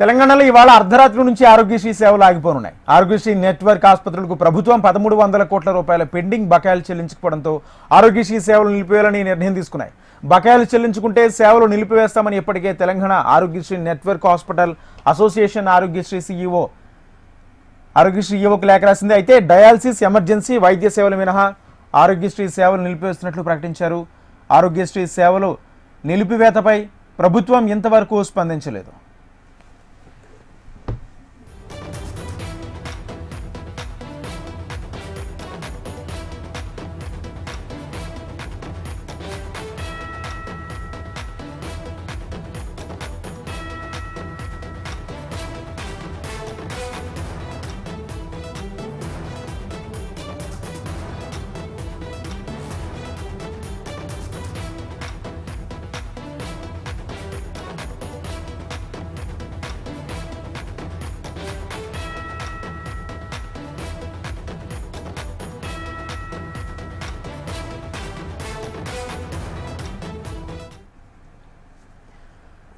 తెలంగాణలో ఇవాళ అర్ధరాత్రి నుంచి ఆరోగ్యశ్రీ సేవలు ఆగిపోనున్నాయి. ఆరోగ్యశ్రీ నెట్వర్క్ ఆసుపత్రులకు ప్రభుత్వం పదమూడు వందల కోట్ల రూపాయల పెండింగ్ బకాయిలు చెల్లించకపోవడంతో ఆరోగ్యశ్రీ సేవలు నిలిపివేయాలని నిర్ణయం తీసుకున్నాయి. బకాయిలు చెల్లించుకుంటే సేవలు నిలిపివేస్తామని ఇప్పటికే Telangana Aarogyasri network hospital association Aarogyasri CEO Aarogyasri ఈఓకు లేఖ రాసింది. అయితే డయాలసిస్ ఎమర్జెన్సీ వైద్య సేవలు మినహా ఆరోగ్యశ్రీ సేవలు నిలిపివేస్తున్నట్లు ప్రకటించారు. ఆరోగ్యశ్రీ సేవలు నిలిపివేతపై ప్రభుత్వం ఇంతవరకు స్పందించలేదు.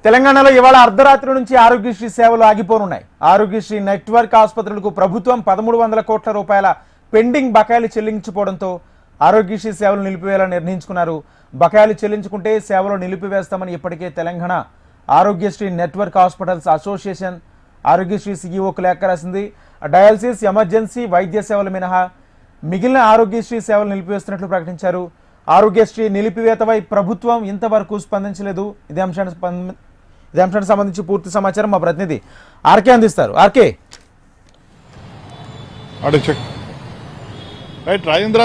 తెలంగాణలో ఇవాళ అర్ధరాత్రి నుంచి ఆరోగ్యశ్రీ సేవలు ఆగిపోనున్నాయి. ఆరోగ్యశ్రీ నెట్వర్క్ ఆసుపత్రులకు ప్రభుత్వం పదమూడు వందల కోట్ల రూపాయల పెండింగ్ బకాయిలు చెల్లించకపోవడంతో ఆరోగ్యశ్రీ సేవలు నిలిపివేయాలని నిర్ణయించుకున్నారు. బకాయిలు చెల్లించుకుంటే సేవలు నిలిపివేస్తామని ఇప్పటికే Telangana Aarogyasri network hospitals association Aarogyasri సీఈఓకు లేఖ రాసింది. డయాలసిస్ ఎమర్జెన్సీ వైద్య సేవలు మినహా మిగిలిన ఆరోగ్యశ్రీ సేవలు నిలిపివేస్తున్నట్లు ప్రకటించారు. ఆరోగ్యశ్రీ నిలిపివేతపై ప్రభుత్వం ఇంతవరకు స్పందించలేదు. ఇదే అంశాన్ని ఇదే అంశానికి సంబంధించి పూర్తి సమాచారం మా ప్రతినిధి ఆర్కే అందిస్తారు. ఆర్కే. అటు చెక్. రైట్ రాజేంద్ర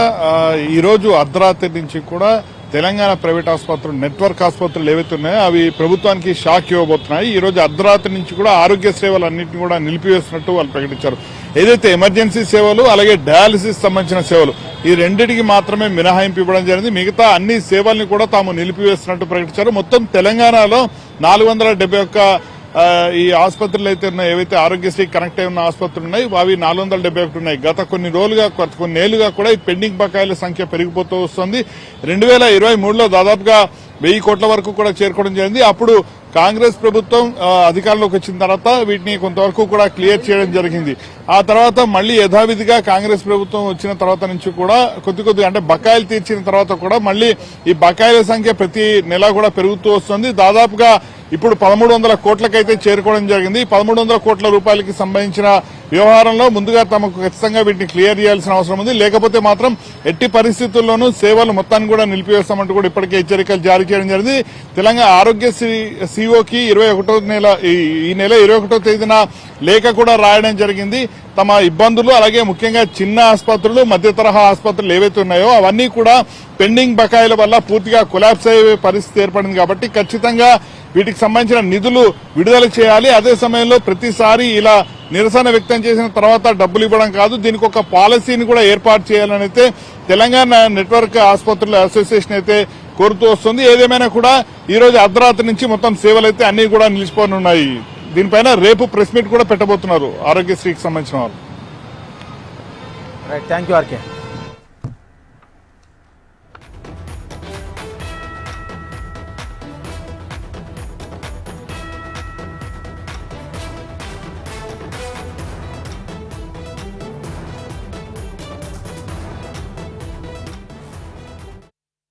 ఈరోజు అర్ధరాత్రి నుంచి కూడా తెలంగాణ ప్రైవేట్ ఆసుపత్రులు నెట్వర్క్ ఆసుపత్రులు ఏవైతే ఉన్నాయో అవి ప్రభుత్వానికి షాక్ ఇవ్వబోతున్నాయి. ఈ రోజు అర్ధరాత్రి నుంచి కూడా ఆరోగ్య సేవలు అన్నింటినీ కూడా నిలిపివేస్తున్నట్టు వాళ్ళు ప్రకటించారు. ఏదైతే ఎమర్జెన్సీ సేవలు అలాగే డయాలసిస్ సంబంధించిన సేవలు ఈ రెండింటికి మాత్రమే మినహాయింపు ఇవ్వడం జరిగింది. మిగతా అన్ని సేవల్ని కూడా తాము నిలిపివేస్తున్నట్టు ప్రకటించారు. మొత్తం తెలంగాణలో నాలుగు వందల డెబ్బై ఒక్క ఈ ఆసుపత్రులు అయితే ఉన్నాయి. ఏవైతే ఆరోగ్యశ్రీ కనెక్ట్ అయి ఉన్న ఆసుపత్రులు ఉన్నాయి అవి నాలుగు వందల డెబ్బై ఒకటి ఉన్నాయి. గత కొన్ని రోజులుగా కొన్ని ఏళ్ళుగా కూడా ఈ పెండింగ్ బకాయిల సంఖ్య పెరిగిపోతూ వస్తుంది. రెండు వేల ఇరవై మూడులో దాదాపుగా వెయ్యి కోట్ల వరకు కూడా చేరుకోవడం జరిగింది. అప్పుడు కాంగ్రెస్ ప్రభుత్వం అధికారంలోకి వచ్చిన తర్వాత వీటిని కొంతవరకు కూడా క్లియర్ చేయడం జరిగింది. ఆ తర్వాత మళ్ళీ యథావిధిగా కాంగ్రెస్ ప్రభుత్వం వచ్చిన తర్వాత నుంచి కూడా కొద్ది కొద్దిగా అంటే బకాయిలు తీర్చిన తర్వాత కూడా మళ్ళీ ఈ బకాయిల సంఖ్య ప్రతి నెల కూడా పెరుగుతూ వస్తుంది. దాదాపుగా ఇప్పుడు పదమూడు వందల కోట్లకైతే చేరుకోవడం జరిగింది. పదమూడు వందల కోట్ల రూపాయలకి సంబంధించిన వ్యవహారంలో ముందుగా తమకు ఖచ్చితంగా వీటిని క్లియర్ చేయాల్సిన అవసరం ఉంది. లేకపోతే మాత్రం ఎట్టి పరిస్థితుల్లోనూ సేవలు మొత్తాన్ని కూడా నిలిపివేస్తామంటూ కూడా ఇప్పటికే హెచ్చరికలు జారీ చేయడం జరిగింది. తెలంగాణ ఆరోగ్య సిఓకి ఇరవై ఒకటో నెల ఈ- ఈ నెల ఇరవై ఒకటో తేదీన లేఖ కూడా రాయడం జరిగింది. తమ ఇబ్బందులు అలాగే ముఖ్యంగా చిన్న ఆసుపత్రులు మధ్య తరహా ఆసుపత్రులు ఏవైతే ఉన్నాయో అవన్నీ కూడా పెండింగ్ బకాయిల వల్ల పూర్తిగా కొలాప్స్ అయ్యే పరిస్థితి ఏర్పడింది కాబట్టి ఖచ్చితంగా వీటికి సంబంధించిన నిధులు విడుదల చేయాలి. అదే సమయంలో ప్రతిసారి ఇలా నిరసన వ్యక్తం చేసిన తర్వాత డబ్బులు ఇవ్వడం కాదు. దీనికి ఒక పాలసీని కూడా ఏర్పాటు చేయాలని అయితే తెలంగాణ నెట్వర్క్ ఆసుపత్రుల అసోసియేషన్ అయితే కోరుతూ వస్తుంది. ఏదేమైనా కూడా ఈ రోజు అర్ధరాత్రి నుంచి మొత్తం సేవలు అయితే అన్ని కూడా నిలిచిపోనున్నాయి. దీనిపైన రేపు ప్రెస్ మీట్ కూడా పెట్టబోతున్నారు ఆరోగ్యశ్రీకి సంబంధించిన వాళ్ళు. Thank you RK